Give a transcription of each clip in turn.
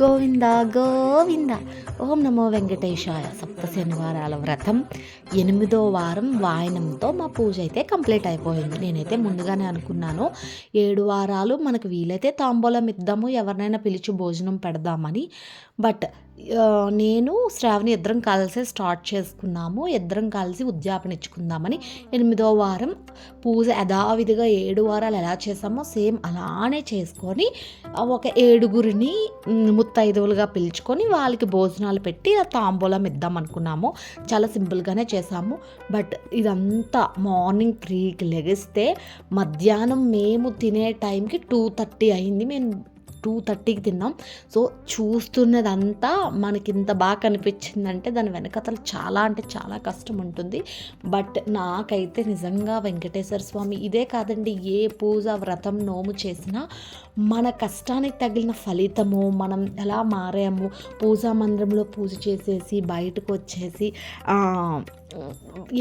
గోవింద గోవింద ఓం నమో వెంకటేశాయ సప్త శనివారాల వ్రతం ఎనిమిదో వారం వాయనంతో మా పూజ అయితే కంప్లీట్ అయిపోయింది నేనైతే ముందుగానే అనుకున్నాను. ఏడు వారాలు మనకు వీలైతే తాంబూలం ఇద్దాము ఎవరినైనా పిలిచి భోజనం పెడదామని. బట్ నేను శ్రావణి ఇద్దరం కలిసి స్టార్ట్ చేసుకున్నాము. ఇద్దరం కలిసి ఉద్యాపన ఇచ్చుకుందామని ఎనిమిదో వారం పూజ యథావిధిగా ఏడు వారాలు ఎలా చేసామో సేమ్ అలానే చేసుకొని ఒక ఏడుగురిని ముత్తైదువులుగా పిలుచుకొని వాళ్ళకి భోజనాలు పెట్టి తాంబూలం ఇద్దాం అనుకున్నాము. చాలా సింపుల్గానే చేసాము బట్ ఇదంతా మార్నింగ్ త్రీకి లెగిస్తే మధ్యాహ్నం మేము తినే టైంకి టూ థర్టీ అయింది. మేము టూ థర్టీకి తిన్నాం. సో చూస్తున్నదంతా మనకి ఇంత బాగా కనిపించిందంటే దాని వెనకతలు చాలా అంటే చాలా కష్టం ఉంటుంది. బట్ నాకైతే నిజంగా వెంకటేశ్వర స్వామి ఇదే కాదండి ఏ పూజ వ్రతం నోము చేసినా మన కష్టానికి తగిలిన ఫలితము మనం ఎలా మారాము పూజా మందిరంలో పూజ చేసేసి బయటకు వచ్చేసి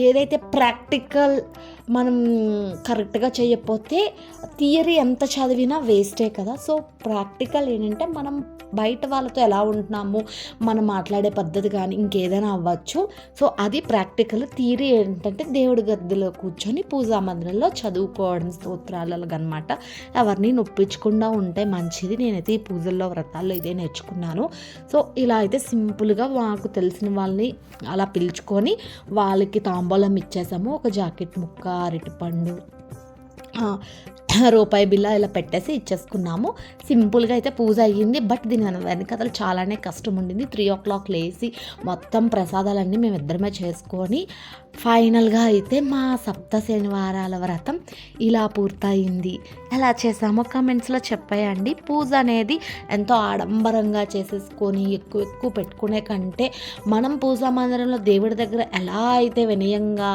ఏదైతే ప్రాక్టికల్ మనం కరెక్ట్గా చేయకపోతే థియరీ ఎంత చదివినా వేస్టే కదా. సో ప్రాక్ ప్రాక్టికల్ ఏంటంటే మనం బయట వాళ్ళతో ఎలా ఉంటున్నాము మనం మాట్లాడే పద్ధతి కానీ ఇంకేదైనా అవ్వచ్చు. సో అది ప్రాక్టికల్ థియరీ ఏంటంటే దేవుడి గద్దెలో కూర్చొని పూజా మందిరంలో చదువుకోవడం స్తోత్రాలలో అనమాట ఎవరిని నొప్పించకుండా ఉంటే మంచిది. నేనైతే ఈ పూజల్లో వ్రతాల్లో ఇదే నేర్చుకున్నాను. సో ఇలా అయితే సింపుల్గా మాకు తెలిసిన వాళ్ళని అలా పిలుచుకొని వాళ్ళకి తాంబూలం ఇచ్చేసాము. ఒక జాకెట్ ముక్క అరటిపండు రూపాయి బిల్ల ఇలా పెట్టేసి ఇచ్చేసుకున్నాము. సింపుల్గా అయితే పూజ అయ్యింది. బట్ దీని వెనకథలు చాలానే కష్టం ఉండింది. త్రీ ఓ క్లాక్ లేచి మొత్తం ప్రసాదాలన్నీ మేము ఇద్దరమే చేసుకొని ఫైనల్గా అయితే మా సప్త శనివారాల వ్రతం ఇలా పూర్తయింది. ఎలా చేసామో కమెంట్స్లో చెప్పేయండి. పూజ అనేది ఎంతో ఆడంబరంగా చేసేసుకొని ఎక్కువ ఎక్కువ పెట్టుకునే కంటే మనం పూజా మందిరంలో దేవుడి దగ్గర ఎలా అయితే వినయంగా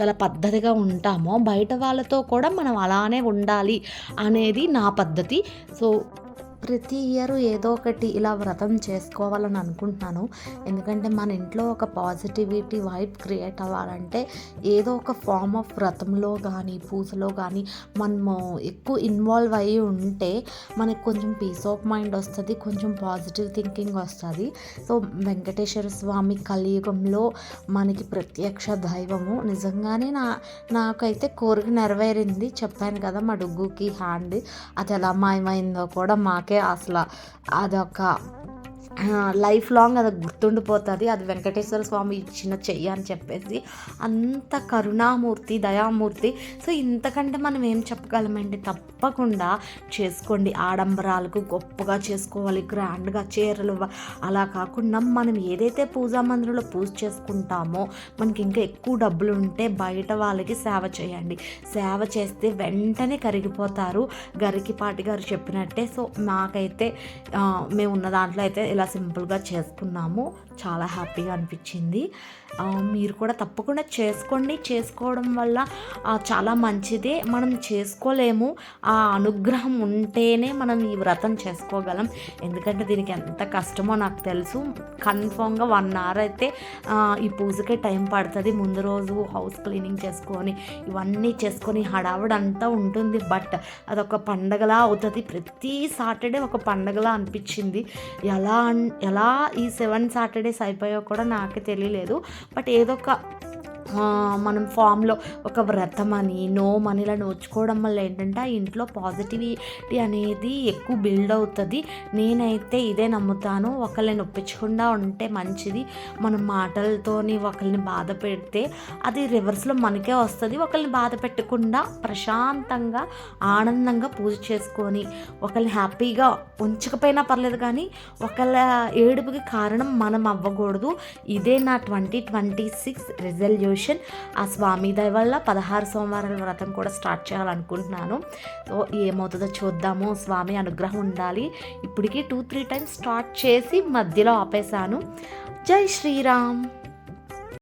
చాలా పద్ధతిగా ఉంటామో బయట వాళ్ళతో కూడా మనం అలానే ఉండాలి. అనేది నా పద్ధతి. సో ప్రతి ఇయర్ ఏదో ఒకటి ఇలా వ్రతం చేసుకోవాలని అనుకుంటున్నాను. ఎందుకంటే మన ఇంట్లో ఒక పాజిటివిటీ వైబ్ క్రియేట్ అవ్వాలంటే ఏదో ఒక ఫామ్ ఆఫ్ వ్రతంలో కానీ పూజలో కానీ మనము ఎక్కువ ఇన్వాల్వ్ అయ్యి ఉంటే మనకు కొంచెం పీస్ ఆఫ్ మైండ్ వస్తుంది కొంచెం పాజిటివ్ థింకింగ్ వస్తుంది. సో వెంకటేశ్వర స్వామి కలియుగంలో మనకి ప్రత్యక్ష దైవము నిజంగానే నా నాకైతే కోరిక నెరవేరింది. చెప్పాను కదా మా డుగ్గుకి హ్యాండ్ అది ఎలా మాయమైందో కూడా మాకు అసలు అదొక లైఫ్ లాంగ్ అది గుర్తుండిపోతుంది. అది వెంకటేశ్వర స్వామి ఇచ్చిన చెయ్యి అని చెప్పేసి అంత కరుణామూర్తి దయామూర్తి. సో ఇంతకంటే మనం ఏం చెప్పగలమండి? తప్పకుండా చేసుకోండి. ఆడంబరాలకు గొప్పగా చేసుకోవాలి గ్రాండ్గా చీరలు అలా కాకుండా మనం ఏదైతే పూజా మందిరంలో పూజ చేసుకుంటామో మనకి ఇంకా ఎక్కువ డబ్బులు ఉంటే బయట వాళ్ళకి సేవ చేయండి. సేవ చేస్తే వెంటనే కరిగిపోతారు. గరికిపాటి గారు చెప్పినట్టే. సో నాకైతే మేము ఉన్న దాంట్లో అయితే ఇలా సింపుల్గా చేసుకున్నాము. చాలా హ్యాపీగా అనిపించింది. మీరు కూడా తప్పకుండా చేసుకోండి. చేసుకోవడం వల్ల చాలా మంచిదే. మనం చేసుకోలేము. ఆ అనుగ్రహం ఉంటేనే మనం ఈ వ్రతం చేసుకోగలం. ఎందుకంటే దీనికి ఎంత కష్టమో నాకు తెలుసు. కన్ఫామ్గా వన్ అవర్ అయితే ఈ పూజకే టైం పడుతుంది. ముందు రోజు హౌస్ క్లీనింగ్ చేసుకొని ఇవన్నీ చేసుకొని హడావుడంతా ఉంటుంది. బట్ అదొక పండగలా అవుతుంది. ప్రతి సాటర్డే ఒక పండగలా అనిపించింది. ఎలా ఎలా ఈ సెవెన్ సాటర్డేస్ అయిపోయో కూడా నాకే తెలియలేదు. బట్ ఏదో ఒక మనం ఫామ్లో ఒక వ్రతం అని నోమ్ అని ఇలా నోచుకోవడం వల్ల ఏంటంటే ఆ ఇంట్లో పాజిటివిటీ అనేది ఎక్కువ బిల్డ్ అవుతుంది. నేనైతే ఇదే నమ్ముతాను. ఒకళ్ళని నొప్పించకుండా ఉంటే మంచిది. మన మాటలతోని ఒకరిని బాధ పెడితే అది రివర్స్లో మనకే వస్తుంది. ఒకరిని బాధ పెట్టకుండా ప్రశాంతంగా ఆనందంగా పూజ చేసుకొని ఒకరిని హ్యాపీగా ఉంచకపోయినా పర్లేదు కానీ ఒకళ్ళ ఏడుపుకి కారణం మనం అవ్వకూడదు. ఇదే నా ట్వంటీ ట్వంటీ సిక్స్ రిజల్యూషన్ ఆ స్వామి దయ వల్ల పదహారు సోమవారాల వ్రతం కూడా స్టార్ట్ చేయాలనుకుంటున్నాను. సో ఏమవుతుందో చూద్దాము. స్వామి అనుగ్రహం ఉండాలి. ఇప్పటికీ టూ త్రీ టైమ్స్ స్టార్ట్ చేసి మధ్యలో ఆపేశాను. జై శ్రీరామ్.